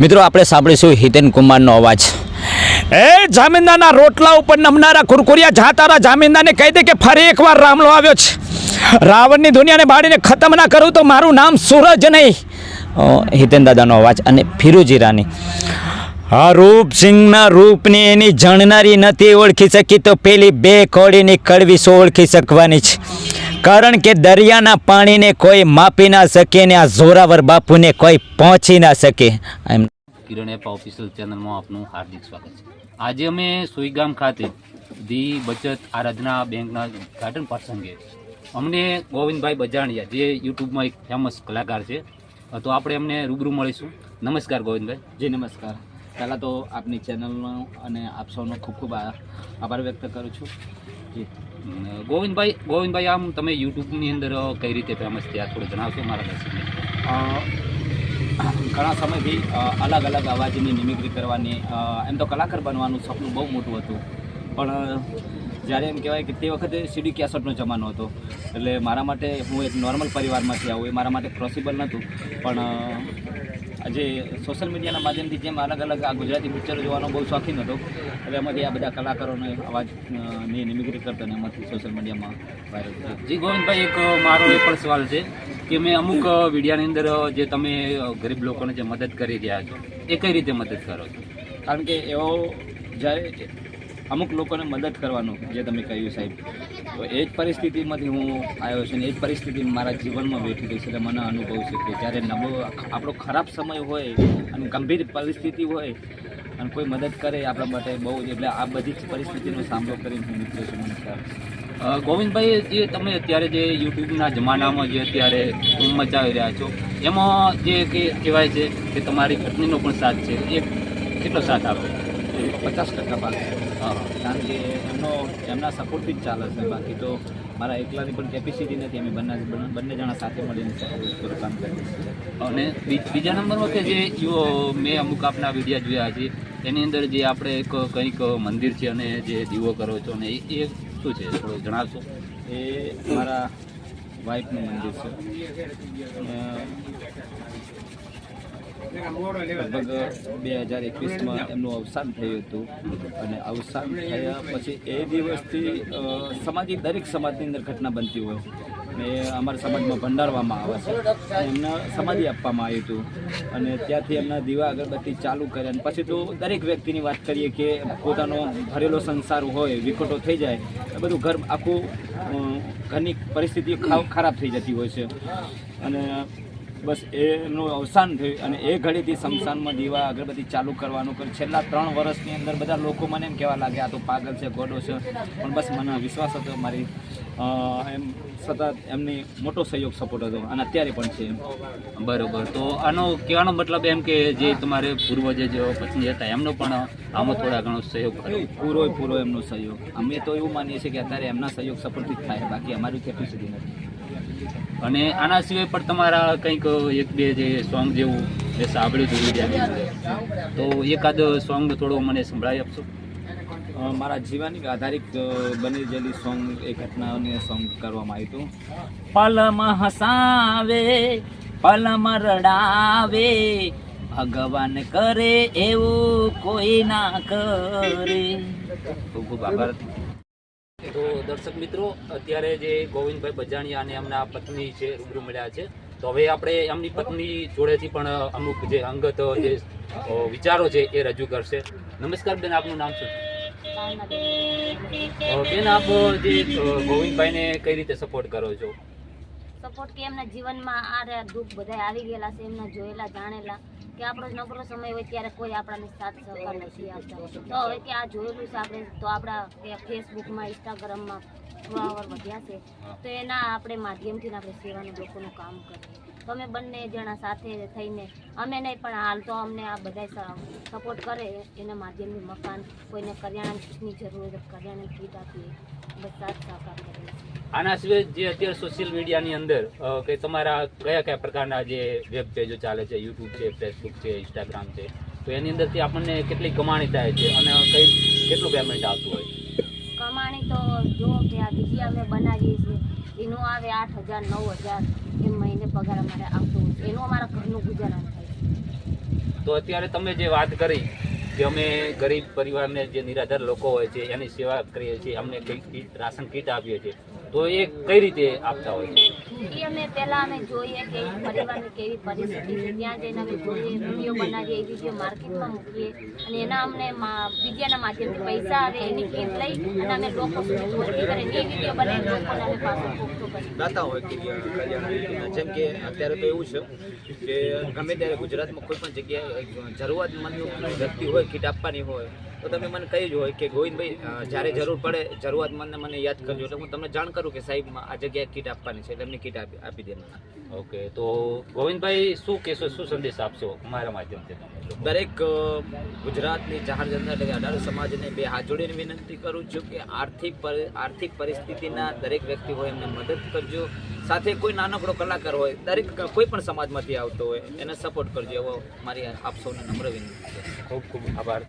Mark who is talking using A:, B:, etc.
A: મિત્રો આપણે સાંભળીશું હિતેન કુમારનો અવાજ. એ જામીનદારના રોટલા ઉપર નમનારા કુરકુરિયા જાતારા જામીનદારને કહી દે કે ફરી એકવાર રામલો આવ્યો છે. રાવણની દુનિયાને બાળીને ખતમ ના કરું તો મારું નામ સૂરજ નહીં. હિતેન દાદાનો અવાજ અને ફિરોજી રાની. આ રૂપસિંહના રૂપની એની જણનારી નથી ઓળખી શકી તો પેલી બે કોળીની કડવી સો ઓળખી શકવાની છે. કારણ કે દરિયાના પાણીને કોઈ માપી ના શકે ને આ જોરાવર બાપુને કોઈ પહોંચી ના શકે. એમ
B: કિરણ એપ ઓફિશિયલ ચેનલમાં આપનું હાર્દિક સ્વાગત છે. આજે અમે સુઈગામ ખાતે ધી બચત આરાધના બેંકના ઉદઘાટન પ્રસંગે અમને ગોવિંદભાઈ બજાણિયા જે યુટ્યુબમાં એક ફેમસ કલાકાર છે તો આપણે એમને રૂબરૂ મળીશું. નમસ્કાર ગોવિંદભાઈ.
C: જી નમસ્કાર. પહેલાં તો આપની ચેનલનો અને આપ સૌનો ખૂબ ખૂબ આ- આભાર વ્યક્ત કરું છું. જી.
B: ગોવિંદભાઈ ગોવિંદભાઈ, આમ તમે યુટ્યુબની અંદર કઈ રીતે ફેમસ થયા? થોડું જણાવશો મારા દર્શકને?
C: ઘણા સમયથી અલગ અલગ અવાજની નિમિક્રી કરવાની એમ તો કલાકાર બનવાનું સપનું બહુ મોટું હતું. પણ જ્યારે એમ કહેવાય કે તે વખતે સીડી કેસેટનો જમાનો હતો. એટલે મારા માટે હું એક નોર્મલ પરિવારમાંથી આવું એ મારા માટે પોસિબલ નહોતું. પણ આજે સોશિયલ મીડિયાના માધ્યમથી જેમ અલગ અલગ આ ગુજરાતી પિક્ચરો જોવાનો બહુ શોખીન હતો, એટલે એમાંથી આ બધા કલાકારોને અવાજની નિમિગ્રી કરતો અને એમાંથી સોશિયલ મીડિયામાં વાયરલ થયો.
B: જી, ગોવિંદભાઈ, એક, મારો એ પણ સવાલ છે કે મેં અમુક મીડિયાની અંદર, જે તમે ગરીબ લોકોને જે મદદ કરી રહ્યા છો, એ કઈ રીતે મદદ કરો છો?
C: કારણ કે એવો જ્યારે અમુક લોકોને મદદ કરવાનું, જે તમે કહ્યું સાહેબ તો એ જ પરિસ્થિતિમાંથી હું આવ્યો છું ને એ જ પરિસ્થિતિ મારા જીવનમાં બેઠી ગઈ છે એટલે મને અનુભવ છે કે જ્યારે નબળો આપણો ખરાબ સમય હોય અને ગંભીર પરિસ્થિતિ હોય અને કોઈ મદદ કરે આપણા માટે બહુ જ, એટલે આ બધી જ પરિસ્થિતિનો સામનો કરીને હું નીકળ્યો છું મને ખ્યાલ
B: ગોવિંદભાઈ, જે તમે અત્યારે જે યુટ્યુબના જમાનામાં જે અત્યારે ધૂમ મચાવી રહ્યા છો, એમાં જે કે કહેવાય છે કે તમારી પત્નીનો પણ સાથ છે. એ કેટલો સાથ આપે?
C: પચાસ ટકા ભાગ કારણ કે એમનો, એમના સપોર્ટથી જ ચાલે છે. બાકી તો મારા એકલાની પણ કેપેસિટી નથી. અમે બંને બંને જણા સાથે મળીને બધું કામ કરીએ
B: અને બીજા નંબરમાં કે જે મેં અમુક આપના વિડીયા જોયા છે, એની અંદર જે આપણે એક કંઈક મંદિર છે અને જે દીવો કરો છો અને એ શું છે? થોડું જણાવશો?
C: એ મારા વાઇફનું મંદિર છે. લગભગ બે હજાર એકવીસમાં એમનું અવસાન થયું હતું. અને અવસાન થયા પછી એ દિવસથી સમાજની દરેક સમાજની અંદર ઘટના બનતી હોય અને અમારા સમાજમાં ભંડારવામાં આવે છે. એમને સમાધિ આપવામાં આવ્યું હતું. અને ત્યાંથી એમના દીવા અગરબત્તી ચાલુ કર્યા. અને પછી તો દરેક વ્યક્તિની વાત કરીએ કે પોતાનો ભરેલો સંસાર હોય, વિખોટો થઈ જાય, એ બધું ઘર આખું ઘરની પરિસ્થિતિ ખરાબ થઈ જતી હોય છે. અને બસ એનું અવસાન થયું અને એ ઘડીથી શમશાનમાં દીવા અગરબત્તી ચાલુ કરવાનું કર્યું. છેલ્લા ત્રણ વર્ષની અંદર બધા લોકો મને એમ કહેવા લાગ્યા આ તો પાગલ છે ગોડો છે. પણ બસ મને વિશ્વાસ હતો મારી એમ સતત એમની મોટો સહયોગ સપોર્ટ હતો. અને અત્યારે પણ છે એમ.
B: બરોબર. તો આનો કહેવાનો મતલબ એમ કે જે તમારે પૂર્વજે જે પત્ની હતા એમનો પણ આમાં થોડા ઘણો સહયોગ કર્યો
C: પૂરો પૂરો એમનો સહયોગ. અમે તો એવું માનીએ છીએ કે અત્યારે એમના સહયોગ સપોર્ટથી જ થાય બાકી અમારી કેપેસિટી નથી.
B: અને આના સિવાય પણ તમારા કંઈક એક બે જે સોંગ જેવું જે સાંભળ્યું હતું તો એકાદ સોંગ થોડો મને સંભળાવી આપશો?
C: મારા જીવનની આધારિત બની ગયેલી સોંગ એ ઘટનાને સોંગ કરવામાં આવ્યું હતું. પલમાં હસાવે પલમ રડાવે ભગવાન કરે એવું કોઈ ના કરે.
B: ખૂબ ખૂબ આભાર. તો દર્શક મિત્રો, અત્યારે જે ગોવિંદભાઈ બજાણિયા અને એમના પત્ની છે, રૂબરૂ મળ્યા છે. તો હવે આપણે એમની પત્ની જોડેથી પણ અમુક જે અંગત, જે વિચારો છે એ રજૂ કરશે. નમસ્કાર બેન, આપનું નામ શું બેન, આપ જે ગોવિંદભાઈને કઈ રીતે સપોર્ટ કરો છો?
D: સપોર્ટ કે એમના જીવનમાં આ રહ્યા, દુઃખ બધા આવી ગયેલા છે, એમના જોયેલા, જાણેલા. કે આપણો નબળો સમય હોય ત્યારે કોઈ આપણને સાથ સહકાર નથી આપતા. તો હવે કે આ જોયેલું છે આપણે, તો આપણા ફેસબુકમાં ઇન્સ્ટાગ્રામમાં ફોલોવર વધ્યા છે. તો એના આપણે માધ્યમથી આપણે સેવાનું લોકોનું કામ કરીએ. તો અમે બંને જણા સાથે થઈને, અમે નહીં, પણ હાલ તો અમને આ બધા સપોર્ટ કરે એના માધ્યમથી મકાન, કોઈને કરિયાણાની જરૂર કરિયાણા કીટ આપીએ. બધા સહકાર કરીએ
B: આના સિવાય જે અત્યારે સોશિયલ મીડિયાની અંદર કે તમારા કયા કયા પ્રકારના જે વેબ પેજો ચાલે છે યુટ્યુબ છે ફેસબુક છે ઇન્સ્ટાગ્રામ છે, તો એની અંદરથી આપણને કેટલી કમાણી થાય છે અને કઈ, કેટલું પેમેન્ટ આવતું હોય?
D: કમાણી તો જો કે આ બીજી અમે બનાવીએ છીએ એનું આવે આઠ હજાર, નવ હજાર એમ મહિને પગાર અમારે આવતો એનું અમારા ઘરનું ગુજારણ થાય
B: તો અત્યારે તમે જે વાત કરી કે અમે ગરીબ પરિવારને જે નિરાધાર લોકો હોય છે, એની સેવા કરીએ છીએ, અમને કંઈક રાશન કીટ આપીએ છીએ તો એ કઈ રીતે આપતા હોય? છે
D: એ અમે પહેલા અમે જોઈએ કે પરિવારની કેવી પરિસ્થિતિ છે. ત્યાં જઈને અમે જોઈએ વીડિયો બનાવીએ એ વીડિયો માર્કેટમાં મૂકીએ અને એના અમને મા- મીડિયાના માધ્યમથી પૈસા આવે એની કીટ લઈ અને અમે લોકો સુધી પહોંચી કરીને એ વીડિયો બનાવી લોકોને અમે પાછો કરીએ
C: દાતા હોય કે જેમ કે અત્યારે તો એવું છે કે ગમે ત્યારે ગુજરાતમાં કોઈ પણ જગ્યાએ જરૂરિયાતમંદ વ્યક્તિ હોય કીટ આપવાની હોય તો તમે મને કહી જ હોય કે ગોવિંદભાઈ જ્યારે જરૂર પડે જરૂરિયાતમંદને મને યાદ કરજો. એટલે હું તમને જાણ કરું કે સાહેબ આ જગ્યાએ કીટ આપવાની છે એટલે એમને કીટ આપી આપી મને
B: ઓકે તો ગોવિંદભાઈ શું કહેશો શું સંદેશ આપશો મારા માધ્યમથી
C: દરેક ગુજરાતની જાહેર જનતા એટલે અઢાર સમાજને બે હાથ જોડીને વિનંતી કરું છું કે આર્થિક આર્થિક પરિસ્થિતિના દરેક વ્યક્તિ હોય એમને મદદ કરજો. સાથે કોઈ નાનકડો કલાકાર હોય દરેક કોઈ પણ સમાજમાંથી આવતો હોય એને સપોર્ટ કરજો. એવો મારી આપ સૌને નમ્ર વિનંતી છે.
B: ખૂબ ખૂબ આભાર.